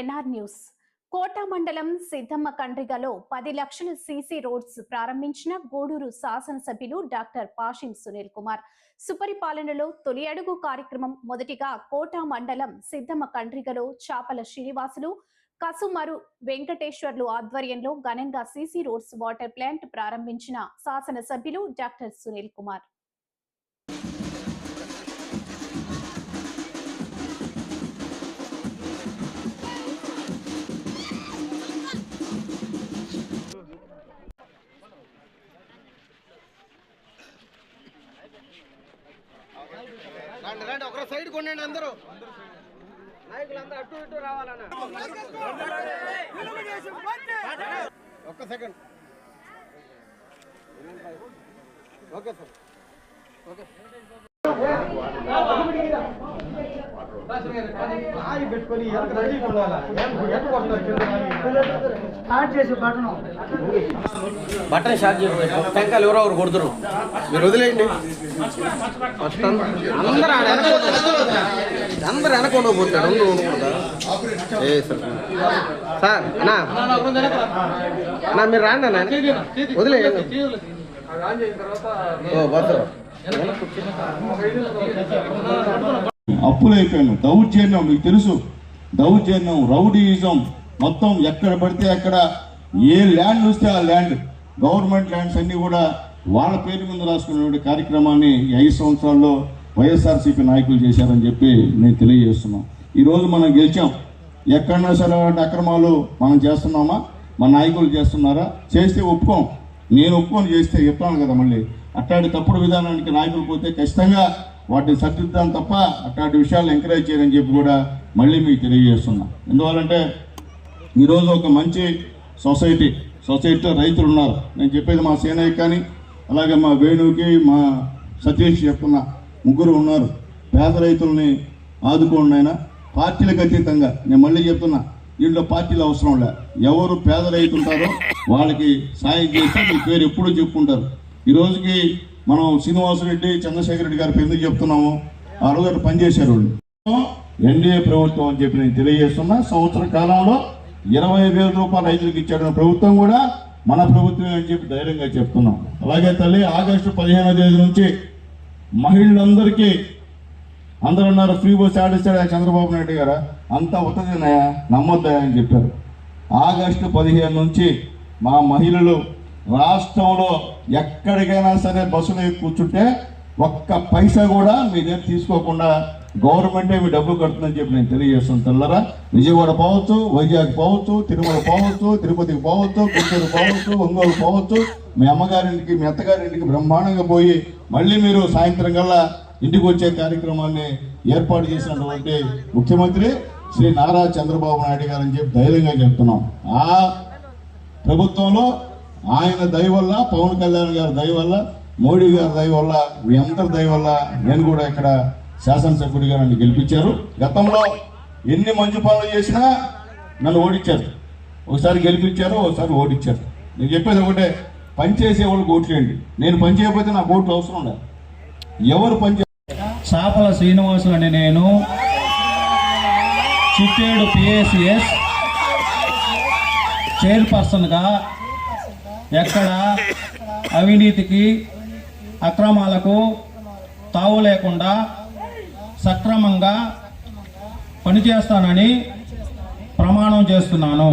NR news. కోట మండలం సిద్ధమ్మ కండ్రిగలో పది లక్షల సీసీ రోడ్స్ ప్రారంభించిన గూడూరు శాసనసభ్యులు డాక్టర్ పాషిం సునీల్ కుమార్. సుపరిపాలనలో తొలి అడుగు కార్యక్రమం మొదటిగా కోట మండలం సిద్ధమ్మ కండ్రిగలో చాపల శ్రీనివాసులు కసుమరు వెంకటేశ్వర్లు ఆధ్వర్యంలో ఘనంగా సీసీ రోడ్స్ వాటర్ ప్లాంట్ ప్రారంభించిన శాసనసభ్యులు డాక్టర్ సునీల్ కుమార్. రండి రండి ఒకరు సైడ్ కొనండి అందరూ. నాయకులందరూ అటు ఇటు రావాలన్న. ఒక్క second. Okay sir. Okay button short చేసి టెంకాయలు ఎవరో ఒకరు కొడుతురు. మీరు వదిలేయండి. ఫస్ట్ అందరూ ఆడ వెనక అందరూ వెనక పోతాడు ఉండు ఉండకూడదా ఏ సార్. సార్ అన్నా. అన్నా మీరు రాండి అన్న. వదిలేయండి. ఓ బస్సు అప్పులైపోయాను. దౌర్జన్యం మీకు తెలుసు. దౌర్జన్యం రౌడీయిజం మొత్తం ఎక్కడ పడితే అక్కడ ఏ ల్యాండ్ వస్తే ఆ ల్యాండ్. గవర్నమెంట్ ల్యాండ్స్ అన్నీ కూడా వాళ్ళ పేరు మీద రాసుకునేటువంటి కార్యక్రమాన్ని ఐదు సంవత్సరాల్లో వైఎస్ఆర్సీపీ నాయకులు చేశారని చెప్పి నేను తెలియజేస్తున్నాం. ఈరోజు మనం గెలిచాం. ఎక్కడన్నా సరే అక్రమాలు మనం చేస్తున్నామా? మన నాయకులు చేస్తున్నారా? చేస్తే ఒప్పుకోం. నేను ఒప్పుకొని చేస్తే చెప్తాను కదా మళ్ళీ. అట్లాంటి తప్పుడు విధానానికి నాయకులు పోతే ఖచ్చితంగా వాటిని సర్దిద్దాం తప్ప అట్లాంటి విషయాలు ఎంకరేజ్ చేయని చెప్పి కూడా మళ్ళీ మీకు తెలియజేస్తున్నా. ఎందువల్లంటే ఈరోజు ఒక మంచి సొసైటీ సొసైటీలో రైతులు ఉన్నారు. నేను చెప్పేది మా సేనయ్య కానీ అలాగే మా వేణుకి మా సతీష్ చెప్తున్న ముగ్గురు ఉన్నారు. పేద రైతుల్ని ఆదుకోండి ఆయన పార్టీలకు అతీతంగా నేను మళ్ళీ చెప్తున్నా దీంట్లో పార్టీలు అవసరం లే. ఎవరు పేద రైతు ఉంటారో వాళ్ళకి సాయం చేస్తే మీ పేరు ఎప్పుడూ చెప్పుకుంటారు. ఈ రోజుకి మనం శ్రీనివాసరెడ్డి చంద్రశేఖర రెడ్డి గారి ఎందుకు చెప్తున్నాము? ఆ రోజు అక్కడ పనిచేశారు వాళ్ళు. ఎన్డీఏ ప్రభుత్వం అని చెప్పి నేను తెలియజేస్తున్నా. సంవత్సర కాలంలో ఇరవై వేల రూపాయలు రైతులకు ఇచ్చాడు ప్రభుత్వం కూడా మన ప్రభుత్వమే అని చెప్పి ధైర్యంగా చెప్తున్నాం. అలాగే తల్లి ఆగస్టు పదిహేనో తేదీ నుంచి మహిళలందరికీ అందరూ అన్నారు ఫ్రీ బస్ ఆడిస్తాడా చంద్రబాబు నాయుడు గారు? అంతా ఉత్తదినయా నమ్మొద్దా అని చెప్పారు. ఆగస్టు పదిహేను నుంచి మా మహిళలు రాష్ట్రంలో ఎక్కడికైనా సరే బస్సులో కూర్చుంటే ఒక్క పైసా కూడా మీ దగ్గర తీసుకోకుండా గవర్నమెంటే మీ డబ్బులు కడుతుందని చెప్పి నేను తెలియజేస్తాను తెల్లరా. విజయవాడ పోవచ్చు వైజాగ్ పోవచ్చు తిరుమల పోవచ్చు తిరుపతికి పోవచ్చు గుంటూరు పోవచ్చు ఒంగోలు పోవచ్చు. మీ అమ్మగారింటికి మీ అత్తగారింటికి బ్రహ్మాండంగా పోయి మళ్ళీ మీరు సాయంత్రం కల్లా ఇంటికి వచ్చే కార్యక్రమాన్ని ఏర్పాటు చేసినటువంటి ముఖ్యమంత్రి శ్రీ నారా చంద్రబాబు నాయుడు గారు అని చెప్పి ధైర్యంగా చెప్తున్నాం. ఆ ప్రభుత్వంలో ఆయన దయ వల్ల పవన్ కళ్యాణ్ గారి దయ వల్ల మోడీ గారి దయ వల్ల మీ అందరి దయ వల్ల నేను కూడా ఇక్కడ శాసనసభ్యుడిగా నన్ను గెలిపించారు. గతంలో ఎన్ని మంచి పనులు చేసినా నన్ను ఓడించారు. ఒకసారి గెలిపించారు ఒకసారి ఓడించారు. నేను చెప్పేది ఒకటే పని చేసే వాళ్ళకి ఓట్లేండి నేను పని చేయకపోతే నాకు ఓట్లు అవసరం లేదు. ఎవరు పనిచే చాపల శ్రీనివాసులు అని నేను. చిట్టేడు పిఎస్ఎస్ చైర్పర్సన్గా ఎక్కడ? అవినీతికి అక్రమాలకు తావు లేకుండా సక్రమంగా పనిచేస్తానని ప్రమాణం చేస్తున్నాను.